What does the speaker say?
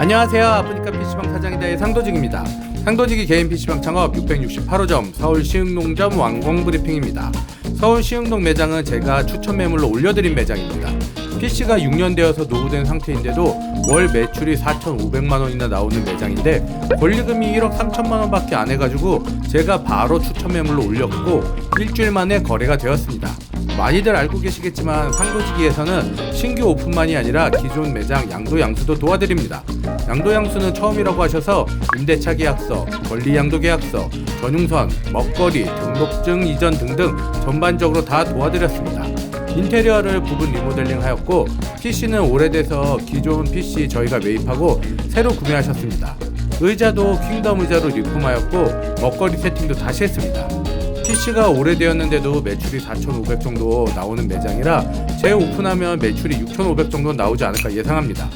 안녕하세요. 아프리카 PC방 사장이다의 상도직입니다. 상도직이 개인 PC방 창업 668호점 서울 시흥농점 완공 브리핑입니다. 서울 시흥동 매장은 제가 추천 매물로 올려드린 매장입니다. PC가 6년 되어서 노후된 상태인데도 월 매출이 4,500만 원이나 나오는 매장인데 권리금이 1억 3천만 원밖에 안 해가지고 제가 바로 추천 매물로 올렸고 일주일 만에 거래가 되었습니다. 많이들 알고 계시겠지만 상도지기에서는 신규 오픈만이 아니라 기존 매장 양도 양수도 도와드립니다. 양도 양수는 처음이라고 하셔서 임대차 계약서, 권리 양도 계약서, 전용선, 먹거리, 등록증 이전 등등 전반적으로 다 도와드렸습니다. 인테리어를 부분 리모델링 하였고 PC는 오래돼서 기존 PC 저희가 매입하고 새로 구매하셨습니다. 의자도 킹덤 의자로 리폼하였고 먹거리 세팅도 다시 했습니다. PC가 오래되었는데도 매출이 4,500 정도 나오는 매장이라 재오픈하면 매출이 6,500 정도 나오지 않을까 예상합니다.